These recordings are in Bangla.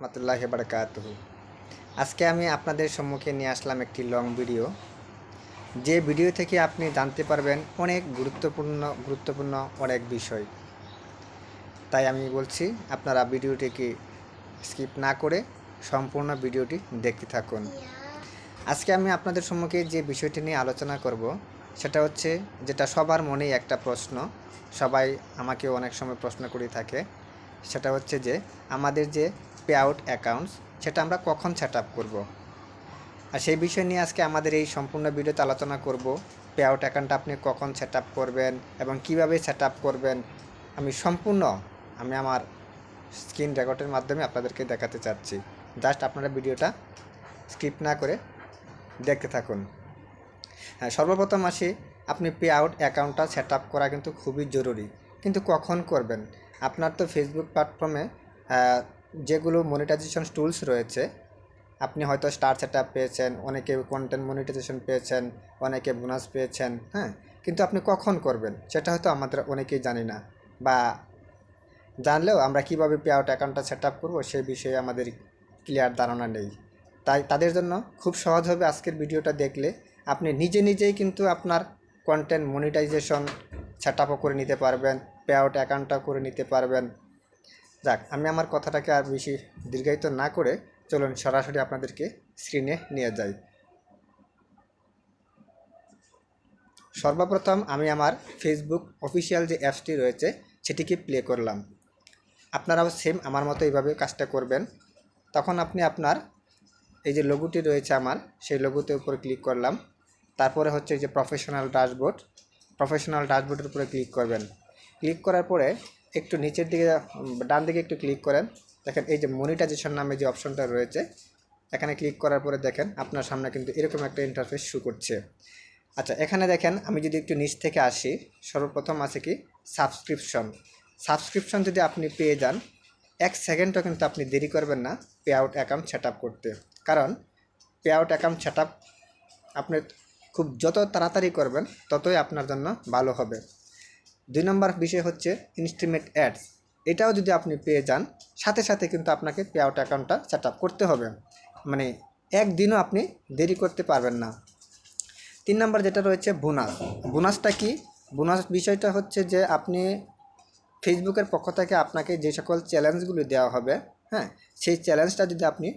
রহমতুল্লাহ বারকাতুহু। আজকে আমি আপনাদের সম্মুখে নিয়ে আসলাম একটি লং ভিডিও যে ভিডিও থেকে আপনি জানতে পারবেন অনেক গুরুত্বপূর্ণ গুরুত্বপূর্ণ অনেক বিষয়। তাই আমি বলছি, আপনারা ভিডিওটিকে স্কিপ না করে সম্পূর্ণ ভিডিওটি দেখতে থাকুন। আজকে আমি আপনাদের সম্মুখে যে বিষয়টি নিয়ে আলোচনা করব, সেটা হচ্ছে যেটা সবার মনেই একটা প্রশ্ন, সবাই আমাকে অনেক সময় প্রশ্ন করে থাকে। সেটা হচ্ছে যে, আমাদের যে পে আউট অ্যাকাউন্টস, সেটা আমরা কখন সেট আপ করব? আর সেই বিষয় নিয়ে আজকে আমাদের এই সম্পূর্ণ ভিডিওতে আলোচনা করব, পে আউট অ্যাকাউন্টটা আপনি কখন সেট আপ করবেন এবং কীভাবে সেট আপ করবেন। আমি সম্পূর্ণ, আমি আমার স্ক্রিন রেকর্ডের মাধ্যমে আপনাদেরকে দেখাতে চাচ্ছি। জাস্ট আপনারা ভিডিওটা স্কিপ না করে দেখতে থাকুন। হ্যাঁ সর্বপ্রথম আসি, আপনি পে আউট অ্যাকাউন্টটা সেট আপ করা কিন্তু খুবই জরুরি। কিন্তু কখন করবেন? আপনার তো ফেসবুক প্ল্যাটফর্মে যেগুলো মনিটাইজেশন টুলস রয়েছে, আপনি হয়তো স্টার সেট পেয়েছেন, অনেকে কন্টেন্ট মনিটাইজেশন পেয়েছেন, অনেকে বোনাস পেয়েছেন হ্যাঁ? কিন্তু আপনি কখন করবেন? সেটা হয়তো আমাদের অনেকেই জানি না। বা জানলেও আমরা কীভাবে পে আউট অ্যাকাউন্টটা সেট আপ করব সেই বিষয়ে আমাদের ক্লিয়ার ধারণা নেই। তাই তাদের জন্য খুব সহজ হবে আজকের ভিডিওটা দেখলে। আপনি নিজে নিজেই কিন্তু আপনার কন্টেন্ট মনিটাইজেশন সেট আপও করে নিতে পারবেন পে আউট অ্যাকাউন্টটাও করে নিতে পারবেন। যাক, আমি আমার কথাটাকে আর বেশি দীর্ঘায়িত না করে চলুন সরাসরি আপনাদেরকে স্ক্রিনে নিয়ে যাই। সর্বপ্রথম আমি আমার ফেসবুক অফিসিয়াল যে অ্যাপসটি রয়েছে, সেটিকে প্লে করলাম। আপনারাও সেম আমার মতো এইভাবে কাজটা করবেন। তখন আপনি আপনার এই যে লোগোটি রয়েছে আমার, সেই লোগোতে উপরে ক্লিক করলাম। তারপরে হচ্ছে যে প্রফেশনাল ড্যাশবোর্ড প্রফেশনাল ড্যাশবোর্ডের উপরে ক্লিক করবেন। ক্লিক করার পরে একটু নিচের দিকে ডান দিকে একটু ক্লিক করেন। দেখেন এই যে মনিটাইজেশন নামে যে অপশনটা রয়েছে, এখানে ক্লিক করার পরে দেখেন আপনার সামনে কিন্তু এরকম একটা ইন্টারফেস শু করছে। আচ্ছা এখানে দেখেন আমি যদি একটু নিচ থেকে আসি, সর্বপ্রথম আছে কি? সাবস্ক্রিপশন সাবস্ক্রিপশন যদি আপনি পেয়ে যান, এক সেকেন্ডও কিন্তু আপনি দেরি করবেন না পে আউট অ্যাকাউন্ট সেট করতে। কারণ পে আউট অ্যাকাউন্ট সেট আপনি খুব যত তাড়াতাড়ি করবেন, ততই আপনার জন্য ভালো হবে। দুই নম্বর বিষয় হচ্ছে ইনস্টিমেট অ্যাডস এটাও যদি আপনি পেয়ে যান, সাথে সাথে কিন্তু আপনাকে পে আউট অ্যাকাউন্টটা সেট আপ করতে হবে। মানে একদিনও আপনি দেরি করতে পারবেন না। তিন নম্বর যেটা রয়েছে বোনাস বোনাসটা কি? বোনাস বিষয়টা হচ্ছে যে আপনি ফেসবুকের পক্ষ থেকে আপনাকে যে সকল চ্যালেঞ্জগুলো দেওয়া হবে হ্যাঁ সেই চ্যালেঞ্জটা যদি আপনি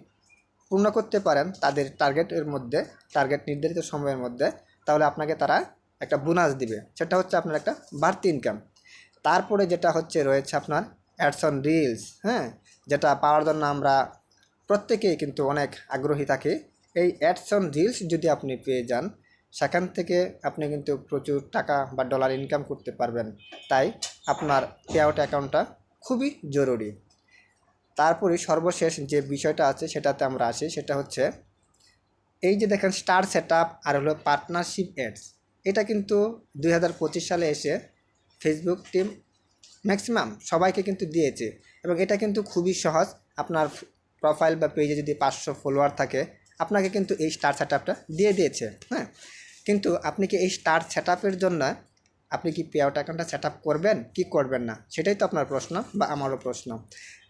পূর্ণ করতে পারেন, তাদের টার্গেটের মধ্যে টার্গেট নির্ধারিত সময়ের মধ্যে, তাহলে আপনাকে তারা একটা বোনাস দিবে। সেটা হচ্ছে আপনার একটা বাড়তি ইনকাম তারপরে যেটা হচ্ছে রয়েছে আপনার অ্যাডস অন রিলস হ্যাঁ? যেটা পাওয়ার জন্য আমরা প্রত্যেকেই কিন্তু অনেক আগ্রহী থাকি। এই অ্যাডস অন রিলস যদি আপনি পেয়ে যান, সেখান থেকে আপনি কিন্তু প্রচুর টাকা বা ডলার ইনকাম করতে পারবেন। তাই আপনার পে আউট অ্যাকাউন্টটা খুবই জরুরি। তারপরে সর্বশেষ যে বিষয়টা আছে, সেটাতে আমরা আসি। সেটা হচ্ছে, এই যে দেখেন স্টার সেট আর হলো পার্টনারশিপ অ্যাডস এটা কিন্তু দু হাজার পঁচিশ সালে এসে ফেসবুক টিম ম্যাক্সিমাম সবাইকে কিন্তু দিয়েছে এবং এটা কিন্তু খুবই সহজ। আপনার প্রোফাইল বা পেজে যদি পাঁচশো ফলোয়ার থাকে, আপনাকে কিন্তু এই স্টার সেট দিয়ে দিয়েছে হ্যাঁ? কিন্তু আপনি কি এই স্টার সেট জন্য আপনি কি পে আউট অ্যাকাউন্টটা সেট করবেন, কি করবেন না? সেটাই তো আপনার প্রশ্ন বা আমারও প্রশ্ন।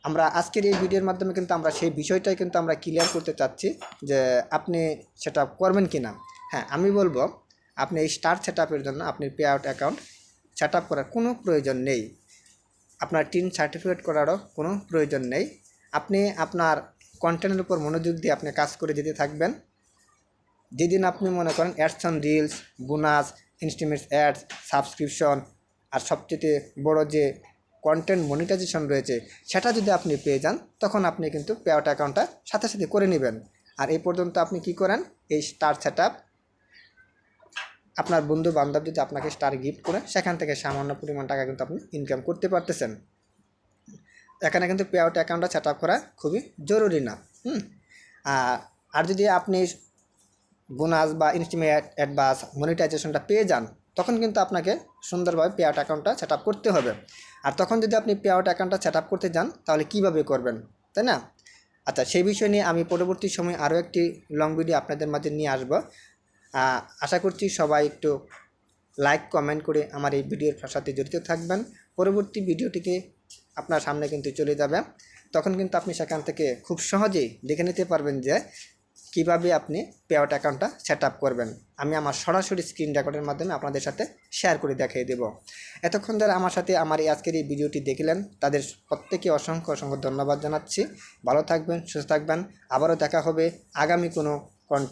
আমরা আজকের এই ভিডিওর মাধ্যমে কিন্তু আমরা সেই বিষয়টাই কিন্তু আমরা ক্লিয়ার করতে চাচ্ছি যে আপনি সেটা করবেন কি না হ্যাঁ আমি বলব আপনি এই স্টার সেট জন্য আপনি পে আউট অ্যাকাউন্ট সেট করার কোনো প্রয়োজন নেই। আপনার টিন সার্টিফিকেট করারও কোনো প্রয়োজন নেই। আপনি আপনার কন্টেন্টের উপর মনোযোগ দিয়ে আপনি কাজ করে যেতে থাকবেন। যেদিন আপনি মনে করেন অ্যাডসন রিলস বোনাস ইনস্টিমেটস অ্যাডস সাবস্ক্রিপশন আর সবচেয়ে বড় যে কন্টেন্ট মনিটাইজেশন রয়েছে, সেটা যদি আপনি পেয়ে যান, তখন আপনি কিন্তু পে আউট অ্যাকাউন্টটা সাথে সাথে করে নেবেন। আর এই পর্যন্ত আপনি কি করেন? এই স্টার সেট আপনার বন্ধু বান্ধব যদি আপনাকে স্টার গিফট করে, সেখান থেকে সামান্য পরিমাণ টাকা কিন্তু আপনি ইনকাম করতে পারতেছেন। এখানে কিন্তু পে আউট অ্যাকাউন্টটা সেট আপ করা খুবই জরুরি না, হুম? আর যদি আপনি বোনাস বা ইনস্টিমেট অ্যাডভান্স মনিটাইজেশনটা পেয়ে যান, তখন কিন্তু আপনাকে সুন্দরভাবে পে আউট অ্যাকাউন্টটা সেট আপ করতে হবে। আর তখন যদি আপনি পে আউট অ্যাকাউন্টটা সেট আপ করতে যান, তাহলে কীভাবে করবেন, তাই না? আচ্ছা সেই বিষয় নিয়ে আমি পরবর্তী সময় আরও একটি লং ভিডিও আপনাদের মাঝে নিয়ে আসব। আশা করছি সবাই একটু লাইক কমেন্ট করে আমার এই ভিডিওর সাথে জড়িত থাকবেন। পরবর্তী ভিডিওটিকে আপনার সামনে কিন্তু চলে যাবে। তখন কিন্তু আপনি সেখান থেকে খুব সহজেই দেখে নিতে পারবেন যে কীভাবে আপনি পেআউট অ্যাকাউন্টটা সেট আপ করবেন। আমি আমার সরাসরি স্ক্রিন রেকর্ডের মাধ্যমে আপনাদের সাথে শেয়ার করে দেখিয়ে দেব। এতক্ষণ ধরে আমার সাথে আমার এই আজকের এই ভিডিওটি দেখলেন। তাদের প্রত্যেকে অসংখ্য অসংখ্য ধন্যবাদ জানাচ্ছি। ভালো থাকবেন, সুস্থ থাকবেন। আবারও দেখা হবে আগামী কোনো